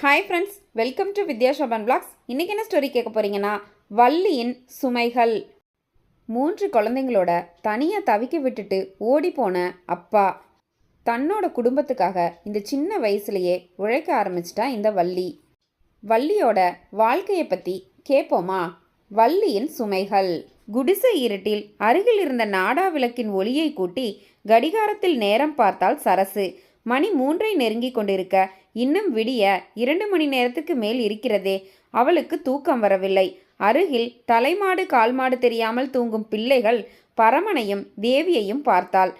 Hi friends welcome to Vidya Shoban blogs இன்றைக்கி என்ன story கேட்க போகிறீங்கன்னா வள்ளியின் சுமைகள். மூன்று குழந்தைங்களோட தனியாக தவிக்க விட்டுட்டு ஓடி போன அப்பா. தன்னோட குடும்பத்துக்காக இந்த சின்ன வயசுலேயே உழைக்க ஆரம்பிச்சிட்டா இந்த வள்ளி. வள்ளியோட வாழ்க்கையை பற்றி கேட்போமா? வள்ளியின் சுமைகள். குடிசை இருட்டில் அருகில் இருந்த நாடா விளக்கின் ஒளியை கூட்டி கடிகாரத்தில் நேரம் பார்த்தால் சரசு. மணி மூன்றை நெருங்கி கொண்டிருக்க இன்னும் விடிய இரண்டு மணி நேரத்துக்கு மேல் இருக்கிறதே. அவளுக்கு தூக்கம் வரவில்லை. அருகில் தலைமாடு கால்மாடு தெரியாமல் தூங்கும் பிள்ளைகள் பரமனையும் தேவியையும் பார்த்தாள்.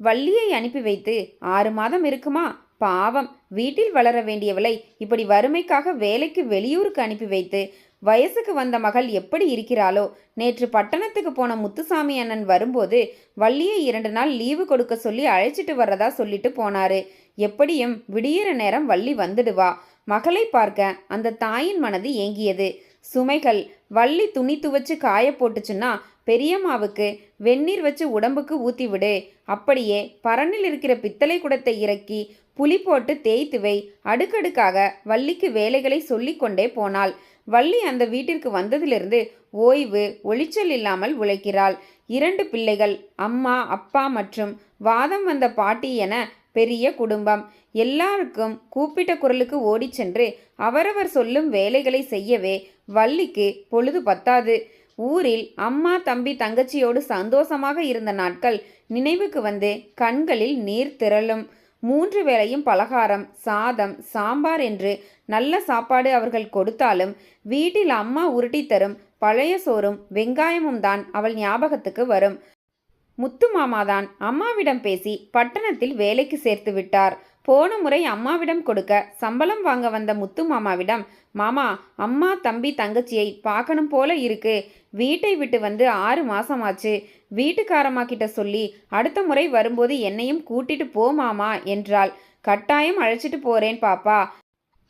வள்ளியை அனுப்பி வைத்து ஆறு மாதம் இருக்குமா? பாவம். வீட்டில் வளர வேண்டியவளை இப்படி வறுமைக்காக வேலைக்கு வெளியூருக்கு அனுப்பி வைத்து வயசுக்கு வந்த மகள் எப்படி இருக்கிறாளோ? நேற்று பட்டணத்துக்கு போன முத்துசாமி அண்ணன் வரும்போது வள்ளியை இரண்டு நாள் லீவு கொடுக்க சொல்லி அழைச்சிட்டு வர்றதா சொல்லிட்டு போனாரு. எப்படியும் விடியிற நேரம் வள்ளி வந்துடுவா. மகளை பார்க்க அந்த தாயின் மனது ஏங்கியது. சுமைகள் வள்ளி துணி துவச்சு காய போட்டுச்சுன்னா பெரியம்மாவுக்கு வெந்நீர் வச்சு உடம்புக்கு ஊத்தி விடு. அப்படியே பரணில் இருக்கிற பித்தளை குடத்தை இறக்கி புளி போட்டு தேய்த்து வை. அடுக்கடுக்காக வள்ளிக்கு வேலைகளை சொல்லிக்கொண்டே போனாள். வள்ளி அந்த வீட்டிற்கு வந்ததிலிருந்து ஓய்வு ஒளிச்சல் இல்லாமல் உழைக்கிறாள். இரண்டு பிள்ளைகள் அம்மா அப்பா மற்றும் வாதம் வந்த பாட்டி என பெரிய குடும்பம். எல்லாருக்கும் கூப்பிட்ட குரலுக்கு ஓடிச் சென்று அவரவர் சொல்லும் வேலைகளை செய்யவே வள்ளிக்கு பொழுது பத்தாது. ஊரில் அம்மா தம்பி தங்கச்சியோடு சந்தோஷமாக இருந்த நாட்கள் நினைவுக்கு வந்து கண்களில் நீர் திரளும். மூன்று வேளையும் பலகாரம் சாதம் சாம்பார் என்று நல்ல சாப்பாடு அவர்கள் கொடுத்தாலும் வீட்டில் அம்மா உருட்டி தரும் பழைய சோறும் வெங்காயமும் தான் அவள் ஞாபகத்துக்கு வரும். முத்து மாமாதான் அம்மாவிடம் பேசி பட்டணத்தில் வேலைக்கு சேர்த்து விட்டார். போன முறை அம்மாவிடம் கொடுக்க சம்பளம் வாங்க வந்த முத்து மாமாவிடம் மாமா அம்மா தம்பி தங்கச்சியை பார்க்கணும் போல இருக்கு. வீட்டை விட்டு வந்து ஆறு மாசமாச்சு. வீட்டுக்காரம்மா கிட்ட சொல்லி அடுத்த முறை வரும்போது என்னையும் கூட்டிட்டு போ மாமா என்றாள். கட்டாயம் அழைச்சிட்டு போறேன் பாப்பா.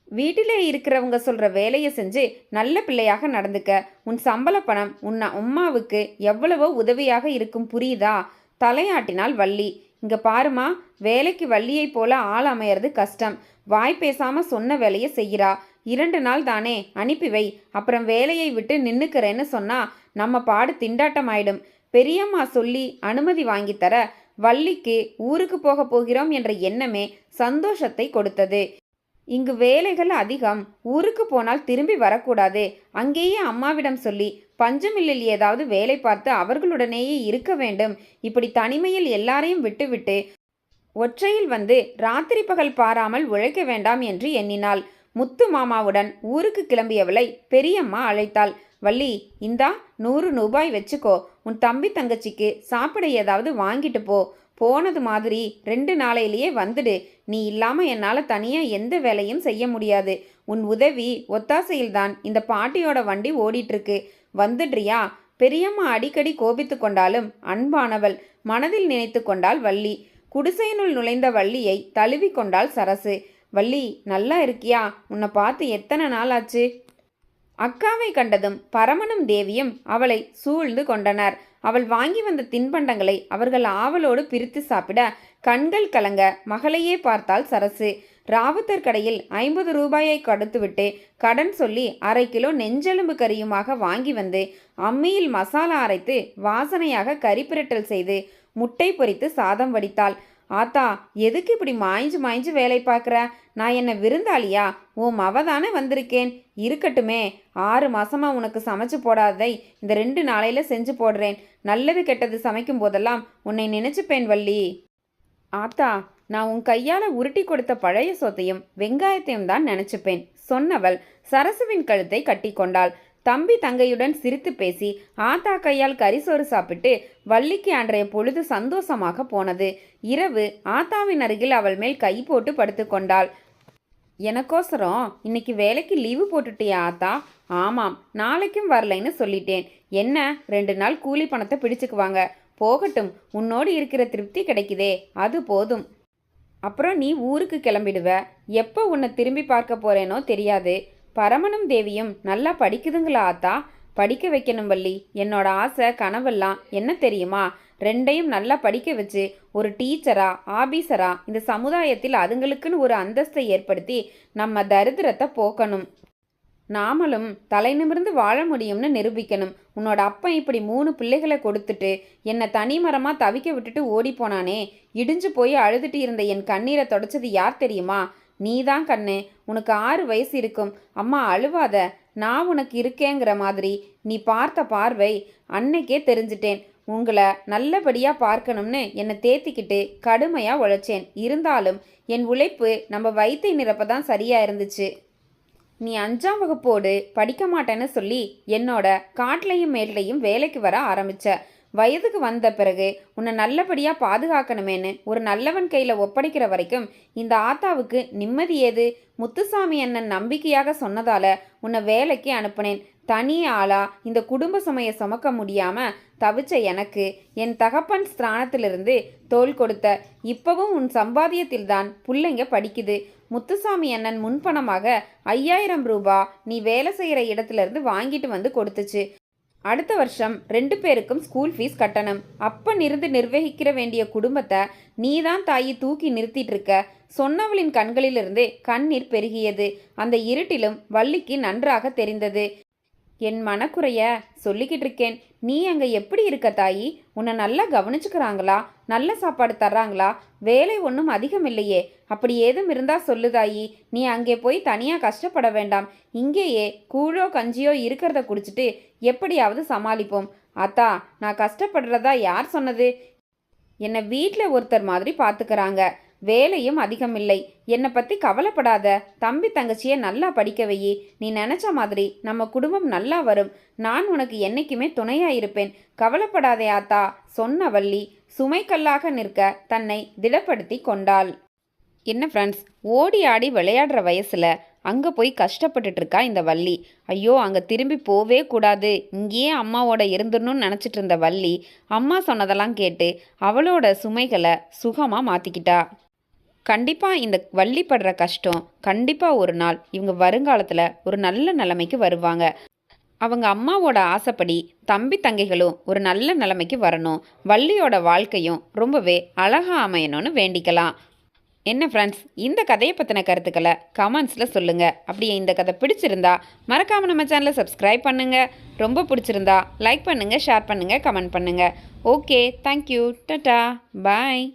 வீட்டிலே இருக்கிறவங்க சொல்ற வேலையை செஞ்சு நல்ல பிள்ளையாக நடந்துக்க. உன் சம்பள பணம் உன் அம்மாவுக்கு எவ்வளவோ உதவியாக இருக்கும் புரியுதா? தலையாட்டினால் வள்ளி. இங்கே பாருமா வேலைக்கு வள்ளியைப் போல ஆள் அமையறது கஷ்டம். வாய் பேசாமல் சொன்ன வேலையை செய்கிறா இரண்டு நாள் தானே அனுப்பி வை. அப்புறம் வேலையை விட்டு நின்னுக்கிறேன்னு சொன்னா நம்ம பாடு திண்டாட்டம் ஆயிடும். பெரியம்மா சொல்லி அனுமதி வாங்கித்தர தர வள்ளிக்கு ஊருக்கு போக போகிறோம் என்ற எண்ணமே சந்தோஷத்தை கொடுத்தது. இங்கு வேலைகள் அதிகம். ஊருக்கு போனால் திரும்பி வரக்கூடாது. அங்கேயே அம்மாவிடம் சொல்லி பஞ்சமில்லில் ஏதாவது வேலை பார்த்து அவர்களுடனேயே இருக்க வேண்டும். இப்படி தனிமையில் எல்லாரையும் விட்டுவிட்டு ஒற்றையில் வந்து ராத்திரி பகல் பாராமல் உழைக்க வேண்டாம் என்று எண்ணினாள். முத்து மாமாவுடன் ஊருக்கு கிளம்பியவளை பெரியம்மா அழைத்தாள். வள்ளி இந்தா நூறு ரூபாய் வச்சுக்கோ. உன் தம்பி தங்கச்சிக்கு சாப்பிட ஏதாவது வாங்கிட்டு போ. போனது மாதிரி ரெண்டு நாளையிலேயே வந்துடு. நீ இல்லாமல் என்னால் தனியாக எந்த வேலையும் செய்ய முடியாது. உன் உதவி ஒத்தாசையில்தான். இந்த பாட்டியோட வண்டி ஓடிட்டுருக்கு வந்துடுறியா? பெரியம்மா அடிக்கடி கோபித்து கொண்டாலும் அன்பானவள் மனதில் நினைத்து கொண்டாள் வள்ளி. குடிசையினுள் நுழைந்த வள்ளியை தழுவி கொண்டாள் சரசு. வள்ளி நல்லா இருக்கியா? உன்னை பார்த்து எத்தனை நாள் ஆச்சு அக்காவை கண்டதும் பரமனும் தேவியும் அவளை சூழ்ந்து கொண்டனர். அவள் வாங்கி வந்த தின்பண்டங்களை அவர்கள் ஆவலோடு பிரித்து சாப்பிட கண்கள் கலங்க மகளையே பார்த்தாள் சரசு. ராவுத்தர் கடையில் ஐம்பது ரூபாயை கடுத்துவிட்டு கடன் சொல்லி அரை கிலோ நெஞ்செலும்பு கறியுமாக வாங்கி வந்து அம்மியில் மசாலா அரைத்து வாசனையாக கறி பிரட்டல் செய்து முட்டை பொரித்து சாதம் வடித்தாள். ஆத்தா எதுக்கு இப்படி மாய்ஞ்சு மாய்ஞ்சு வேலை பார்க்குற? நான் என்ன விருந்தாளியா? உன் மவ தானே வந்திருக்கேன். இருக்கட்டுமே ஆறு மாசமா உனக்கு சமைச்சு போடாததை இந்த ரெண்டு நாளையில செஞ்சு போடுறேன். நல்லது கெட்டது சமைக்கும் போதெல்லாம் உன்னை நினைச்சுப்பேன் வள்ளி. ஆத்தா நான் உன் கையால் உருட்டி கொடுத்த பழைய சொத்தையும் வெங்காயத்தையும் தான் நினச்சிப்பேன் சொன்னவள் சரசுவின் கழுத்தை கட்டிக்கொண்டாள் தம்பி தங்கையுடன் சிரித்து பேசி ஆத்தா கையால் கரிசோறு சாப்பிட்டு வள்ளிக்கு அன்றைய பொழுது சந்தோஷமாக போனது. இரவு ஆத்தாவின் அருகில் அவள் மேல் கை போட்டு படுத்துக்கொண்டாள் எனக்கோசரம் இன்னைக்கு வேலைக்கு லீவு போட்டுட்டியா ஆத்தா? ஆமாம் நாளைக்கும் வரலைன்னு சொல்லிட்டேன். என்ன ரெண்டு நாள் கூலி பணத்தை பிடிச்சுக்குவாங்க. போகட்டும் உன்னோடு இருக்கிற திருப்தி கிடைக்குதே அது போதும். அப்புறம் நீ ஊருக்கு கிளம்பிடுவ. எப்போ உன்னை திரும்பி பார்க்க போறேனோ தெரியாது. பரமனும் தேவியும் நல்லா படிக்குதுங்களா ஆத்தா? படிக்க வைக்கணும் வள்ளி. என்னோட ஆசை கனவெல்லாம் என்ன தெரியுமா? ரெண்டையும் நல்லா படிக்க வச்சு ஒரு டீச்சரா ஆபீசரா இந்த சமுதாயத்தில் அதுங்களுக்குன்னு ஒரு அந்தஸ்தை ஏற்படுத்தி நம்ம தரித்திரத்தை போக்கணும். நாமளும் தலை நிமிர்ந்து வாழ முடியும்னு நிரூபிக்கணும். உன்னோட அப்பன் இப்படி மூணு பிள்ளைகளை கொடுத்துட்டு என்னை தனிமரமாக தவிக்க விட்டுட்டு ஓடி போனானே. இடிஞ்சு போய் அழுதுட்டு இருந்த என் கண்ணீரை தொடச்சது யார் தெரியுமா? நீதான் கண்ணு. உனக்கு ஆறு வயசு இருக்கும். அம்மா அழுவாத. நான் உனக்கு இருக்கேங்கிற மாதிரி நீ பார்த்த பார்வை அன்னைக்கே தெரிஞ்சிட்டேன். உங்களை நல்லபடியாக பார்க்கணும்னு என்னை தேத்திக்கிட்டு கடுமையாக உழைச்சேன். இருந்தாலும் என் உழைப்பு நம்ம வயிற்றை நிரப்ப தான் சரியாக இருந்துச்சு. நீ அஞ்சாம் வகுப்போடு படிக்க மாட்டேன்னு சொல்லி என்னோட காட்டிலையும் மேட்லையும் வேலைக்கு வர ஆரம்பித்த வயதுக்கு வந்த பிறகு உன்னை நல்லபடியாக பாதுகாக்கணுமேன்னு ஒரு நல்லவன் கையில் ஒப்படைக்கிற வரைக்கும் இந்த ஆத்தாவுக்கு நிம்மதி ஏது? முத்துசாமி அண்ணன் நம்பிக்கையாக சொன்னதால உன்னை வேலைக்கு அனுப்புனேன். தனி ஆளா இந்த குடும்ப சுமையை சுமக்க முடியாம தவிச்ச எனக்கு என் தகப்பன் ஸ்தானத்திலிருந்து தோள் கொடுத்த இப்பவும் உன் சம்பாத்தியத்தில்தான் புள்ளைங்க படிக்குது. முத்துசாமி அண்ணன் முன்பணமாக ஐயாயிரம் ரூபா நீ வேலை செய்கிற இடத்துல இருந்து வாங்கிட்டு வந்து கொடுத்துச்சு. அடுத்த வருஷம் ரெண்டு பேருக்கும் ஸ்கூல் ஃபீஸ் கட்டணும். அப்பன் இருந்து நிர்வகிக்கிற வேண்டிய குடும்பத்தை நீதான் தாயி தூக்கி நிறுத்திட்டு இருக்க. சொன்னவளின் கண்களிலிருந்து கண்ணீர் பெருகியது. அந்த இருட்டிலும் வள்ளிக்கு நன்றாக தெரிந்தது. என் மனக்குறைய சொல்லிக்கிட்டு இருக்கேன். நீ அங்கே எப்படி இருக்க தாயி? உன்னை நல்லா கவனிச்சுக்கிறாங்களா? நல்ல சாப்பாடு தர்றாங்களா? வேலை ஒன்றும் அதிகம் இல்லையே. அப்படி ஏதும் இருந்தா சொல்லு தாயி. நீ அங்கே போய் தனியாக கஷ்டப்பட வேண்டாம். இங்கேயே கூழோ கஞ்சியோ இருக்கிறத குடிச்சிட்டு எப்படியாவது சமாளிப்போம். அத்தா நான் கஷ்டப்படுறதா யார் சொன்னது? என்னை வீட்டில் ஒருத்தர் மாதிரி பார்த்துக்கிறாங்க வேலையும் அதிகம் இல்லை என்னை பற்றி கவலைப்படாத. தம்பி தங்கச்சியை நல்லா படிக்க வையி. நீ நினச்ச மாதிரி நம்ம குடும்பம் நல்லா வரும். நான் உனக்கு என்னைக்குமே துணையாக இருப்பேன். கவலைப்படாதே ஆத்தா சொன்ன வள்ளி. சுமைக்கல்லாக நிற்க தன்னை திடப்படுத்தி கொண்டாள். என்ன ஃப்ரெண்ட்ஸ் ஓடி ஆடி விளையாடுற வயசில் அங்கே போய் கஷ்டப்பட்டுட்டு இருக்கா இந்த வள்ளி? ஐயோ அங்கே திரும்பி போவே கூடாது. இங்கேயே அம்மாவோட இருந்துடணும்னு நினச்சிட்டு இருந்த வள்ளி அம்மா சொன்னதெல்லாம் கேட்டு அவளோட சுமைகளை சுகமாக மாற்றிக்கிட்டா கண்டிப்பாக இந்த வள்ளி படுற கஷ்டம் கண்டிப்பாக ஒரு நாள் இவங்க வருங்காலத்தில் ஒரு நல்ல நிலைமைக்கு வருவாங்க. அவங்க அம்மாவோட ஆசைப்படி தம்பி தங்கைகளும் ஒரு நல்ல நிலைமைக்கு வரணும். வள்ளியோட வாழ்க்கையும் ரொம்பவே அழகா அமையணும்னு வேண்டிக்கலாம். என்ன ஃப்ரெண்ட்ஸ் இந்த கதையை பற்றின கருத்துக்களை கமெண்ட்ஸில் சொல்லுங்கள் அப்படியே இந்த கதை பிடிச்சிருந்தா மறக்காமல் நம்ம சேனலை சப்ஸ்கிரைப் பண்ணுங்கள் ரொம்ப பிடிச்சிருந்தா லைக் பண்ணுங்கள் ஷேர் பண்ணுங்கள் கமெண்ட் பண்ணுங்கள் ஓகே தேங்க்யூ டட்டா பாய்